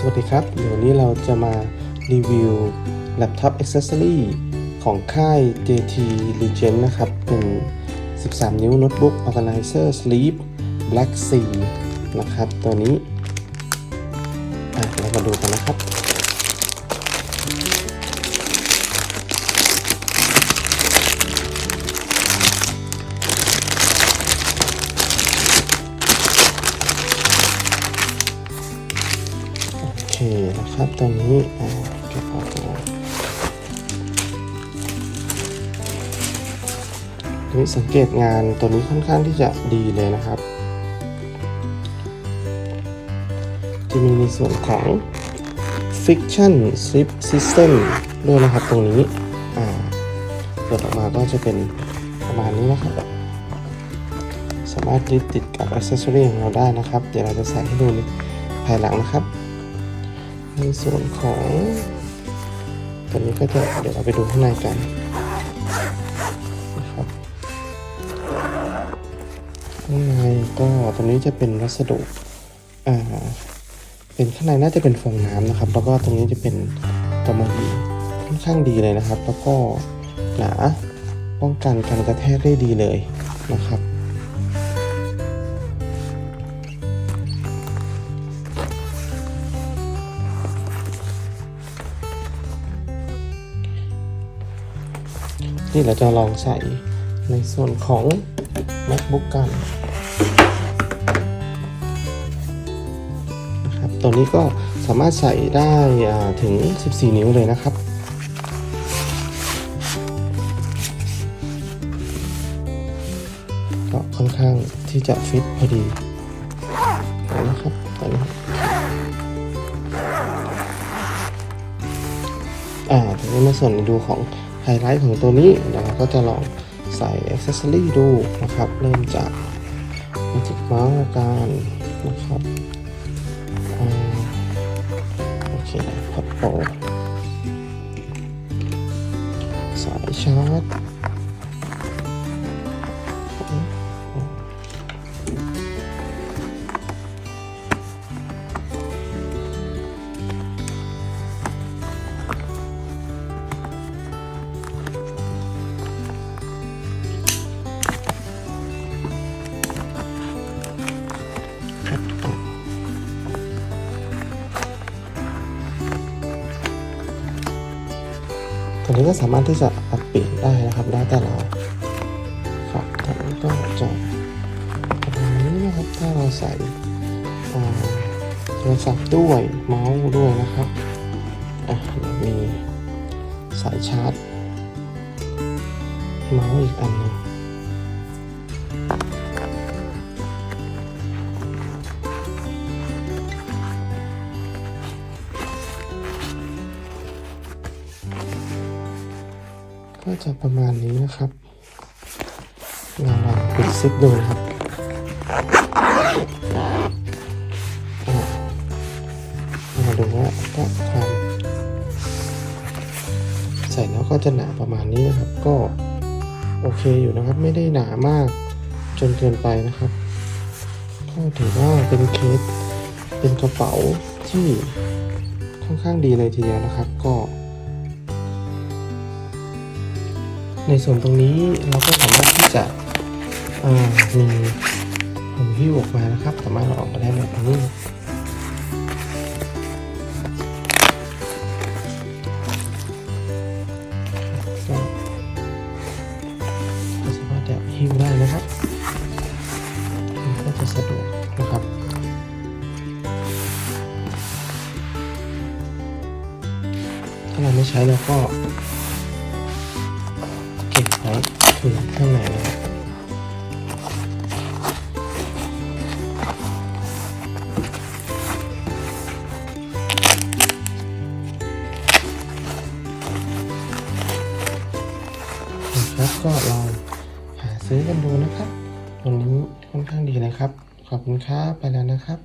สวัสดีครับ เดี๋ยวนี้เราจะมารีวิวแล็ปท็อปอ c เซสซอรีของค่าย JT Legend นะครับ เป็น 13 นิ้วโน้ตบุ๊ก Organizer Sleep Black Sea นะครับ ตัวนี้อะเรามาดูกันนะครับ เคนะครับตรงนี้เก็บออกมาทีนี้สังเกตงานตัวนี้ค่อนข้างที่จะดีเลยนะครับ จะมีในส่วนของ Fiction Slip System ด้วยนะครับตรงนี้เปิดออกมาก็จะเป็นประมาณนี้นะครับ สามารถยึดติดกับอ c เซสซอรีของเราได้นะครับ เดี๋ยวเราจะใส่ให้ดูในภายหลังนะครับ ในส่วนของตัวนี้ก็จะเดี๋ยวเราไปดูข้างในกันนะครับข้างในก็ตัวนี้จะเป็นวัสดุอ่าเป็นข้างในน่าจะเป็นฟองน้ำนะครับ แล้วก็ตรงนี้จะเป็นกำมะหยี่ค่อนข้างดีเลยนะครับ แล้วก็หนาป้องกันการกระแทกได้ดีเลยนะครับ นี่เราจะลองใส่ในส่วนของ MacBook กันนะครับตัวนี้ก็สามารถใส่ได้ถึง 14 นิ้วเลยนะครับก็ค่อนข้างที่จะฟิตพอดีนะครับตอนนี้อ่าทีนี้มาส่วนดูของ ไฮไลท์ของตัวนี้เราก็จะลองใส่อ c เซสซอรี่ดูนะครับ เริ่มจาก Magic Mouse กันนะครับอโอเคพับโปสายชาร์จ ตัวนี้ก็สามารถที่จะปรับเปลี่ยนได้นะครับได้แต่เราครับตัวนี้ก็จะประมาณนี้นะครับถ้าเราใส่โทรศัพท์ด้วยเมาส์ด้วยนะครับอะมีสายชาร์จเมาส์อีกอัน ก็จะประมาณนี้นะครับเราลองปิดซิปดูนะครับอะมาดูว่าก็ความใส่แล้วก็จะหนาประมาณนี้นะครับ ก็โอเคอยู่นะครับ ไม่ได้หนามากจนเกินไปนะครับ ก็ถือว่าเป็นเคสเป็นกระเป๋าที่ค่อนข้างดีเลยทีเดียวนะครับ ก็ ในส่วนตรงนี้เราก็สามารถที่จะมีหูหิ้วออกมานะครับ สามารถเราออกมาได้แบบนี้ก็สามารถจะหิ้วได้นะครับมันก็จะสะดวกนะครับถ้าเราไม่ใช้เราก็ ถึงข้างในนะครับครับก็ลองหาซื้อกันดูนะครับตัวนี้ค่อนข้างดีเลยครับ ขอบคุณครับ ไปแล้วนะครับ